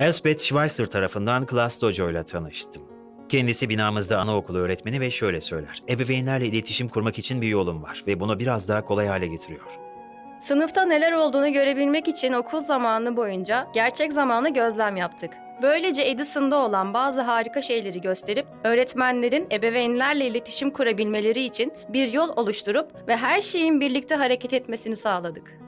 Elspeth Schweitzer tarafından Class Dojo ile tanıştım. Kendisi binamızda anaokulu öğretmeni ve şöyle söyler. Ebeveynlerle iletişim kurmak için bir yolum var ve bunu biraz daha kolay hale getiriyor. Sınıfta neler olduğunu görebilmek için okul zamanı boyunca gerçek zamanlı gözlem yaptık. Böylece Edison'da olan bazı harika şeyleri gösterip öğretmenlerin ebeveynlerle iletişim kurabilmeleri için bir yol oluşturup ve her şeyin birlikte hareket etmesini sağladık.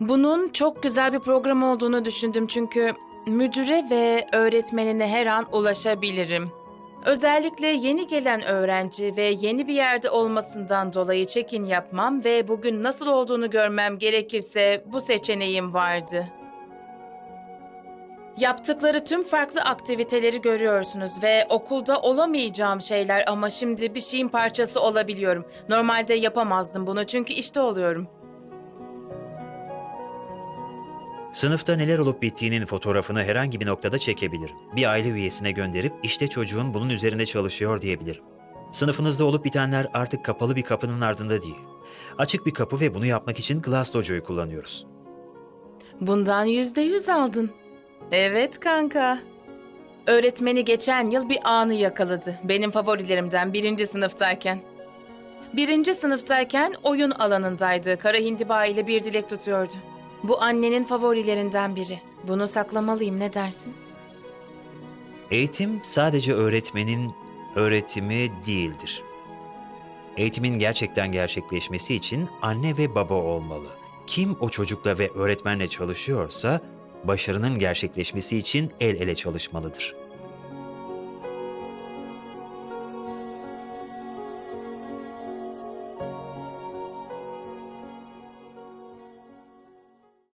Bunun çok güzel bir program olduğunu düşündüm çünkü müdüre ve öğretmenine her an ulaşabilirim. Özellikle yeni gelen öğrenci ve yeni bir yerde olmasından dolayı check-in yapmam ve bugün nasıl olduğunu görmem gerekirse bu seçeneğim vardı. Yaptıkları tüm farklı aktiviteleri görüyorsunuz ve okulda olamayacağım şeyler ama şimdi bir şeyin parçası olabiliyorum. Normalde yapamazdım bunu çünkü işte oluyorum. Sınıfta neler olup bittiğinin fotoğrafını herhangi bir noktada çekebilirim. Bir aile üyesine gönderip işte çocuğun bunun üzerinde çalışıyor diyebilirim. Sınıfınızda olup bitenler artık kapalı bir kapının ardında değil. Açık bir kapı ve bunu yapmak için Glass Dojo'yu kullanıyoruz. Bundan yüzde yüz aldın. Evet kanka. Öğretmeni geçen yıl bir anı yakaladı. Benim favorilerimden birinci sınıftayken. Birinci sınıftayken oyun alanındaydı. Kara hindiba ile bir dilek tutuyordu. Bu annenin favorilerinden biri. Bunu saklamalıyım ne dersin? Eğitim sadece öğretmenin öğretimi değildir. Eğitimin gerçekten gerçekleşmesi için anne ve baba olmalı. Kim o çocukla ve öğretmenle çalışıyorsa başarının gerçekleşmesi için el ele çalışmalıdır.